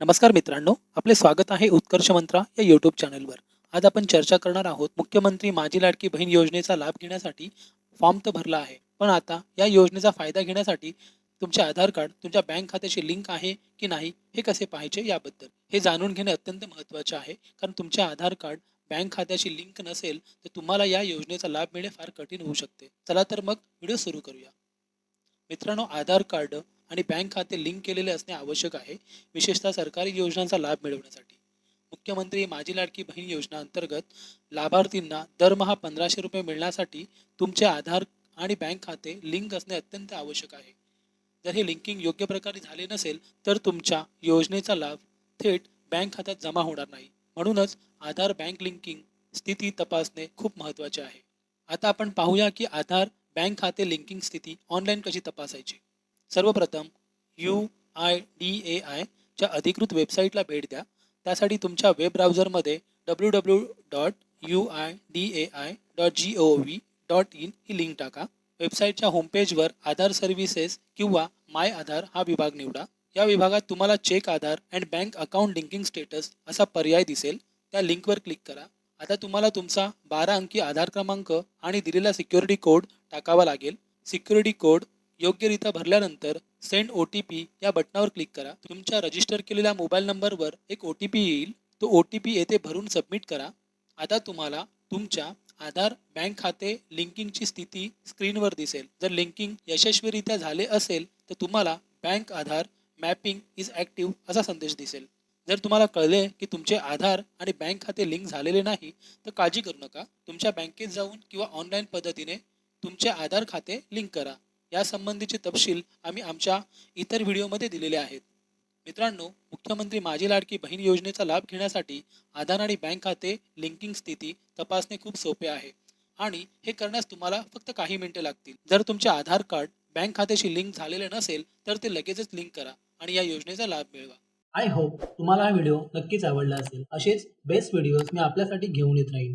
नमस्कार मित्रांनो आपले स्वागत आहे उत्कर्ष मंत्रा या यूट्यूब चॅनलवर आज आपण चर्चा करणार आहोत मुख्यमंत्री माझी लाडकी बहीण योजनेचा लाभ घेण्यासाठी फॉर्म तर भरला आहे पण आता या योजनेचा फायदा घेण्यासाठी तुमचे आधार कार्ड तुमच्या बँक खात्याशी लिंक आहे की नाही हे कसे पाहायचे याबद्दल. हे जाणून घेणे अत्यंत महत्त्वाचे आहे कारण तुमचे आधार कार्ड बँक खात्याशी लिंक नसेल तर तुम्हाला या योजनेचा लाभ मिळणे फार कठीण होऊ शकते. चला तर मग व्हिडिओ सुरू करूया. मित्रांनो आधार कार्ड आणि बँक खाते लिंक केलेले असणे आवश्यक आहे विशेषतः सरकारी योजनांचा लाभ मिळवण्यासाठी. मुख्यमंत्री माझी लाडकी बहीण योजना अंतर्गत लाभार्थींना दरमहा पंधराशे रुपये मिळण्यासाठी तुमचे आधार आणि बँक खाते लिंक असणे अत्यंत आवश्यक आहे. जर हे लिंकिंग योग्य प्रकारे झाले नसेल तर तुमच्या योजनेचा लाभ थेट बँक खात्यात जमा होणार नाही. म्हणूनच आधार बँक लिंकिंग स्थिती तपासणे खूप महत्त्वाचे आहे. आता आपण पाहूया की आधार बँक खाते लिंकिंग स्थिती ऑनलाईन कशी तपासायची? सर्वप्रथम यू आय डी ए आयच्या अधिकृत वेबसाईटला भेट द्या. त्यासाठी तुमच्या web ब्राउझरमध्ये W W dot U I D A I dot G O V dot in he link टाका. वेबसाईटच्या होमपेजवर आधार सर्व्हिसेस किंवा माय आधार हा विभाग निवडा. या विभागात तुम्हाला check Aadhaar and bank account linking status असा पर्याय दिसेल. त्या लिंकवर क्लिक करा. आता तुम्हाला तुमचा बारा अंकी आधार क्रमांक आणि दिलेला सिक्युरिटी कोड टाकावा लागेल. सिक्युरिटी कोड योग्यरित्या भरल्यानंतर सेंड ओ टी पी या बटनावर क्लिक करा. तुमच्या रजिस्टर केलेल्या मोबाईल नंबरवर एक ओ टी पी येईल. तो ओ टी पी येथे भरून सबमिट करा. आता तुम्हाला तुमच्या आधार बँक खाते लिंकिंगची स्थिती स्क्रीनवर दिसेल. जर लिंकिंग यशस्वीरित्या झाले असेल तर तुम्हाला bank Aadhaar mapping is active असा संदेश दिसेल. जर तुम्हाला कळले की तुमचे आधार आणि बँक खाते लिंक झालेले नाही तर काळजी करू नका. तुमच्या बँकेत जाऊन किंवा ऑनलाईन पद्धतीने तुमचे आधार खाते लिंक करा. यासंबंधीचे तपशील आम्ही आमच्या इतर व्हिडिओमध्ये दिलेले आहेत. मित्रांनो मुख्यमंत्री माझी लाडकी बहीण योजनेचा लाभ घेण्यासाठी आधार आणि बँक खाते लिंकिंग स्थिती तपासणे खूप सोपे आहे आणि हे करण्यास तुम्हाला फक्त काही मिनिटे लागतील. जर तुमचे आधार कार्ड बँक खात्याशी लिंक झालेले नसेल तर ते लगेचच लिंक करा आणि या योजनेचा लाभ मिळवा. आय होप तुम्हाला हा व्हिडिओ नक्कीच आवडला असेल. असेच बेस्ट व्हिडिओज मी आपल्यासाठी घेऊन येत राहीन.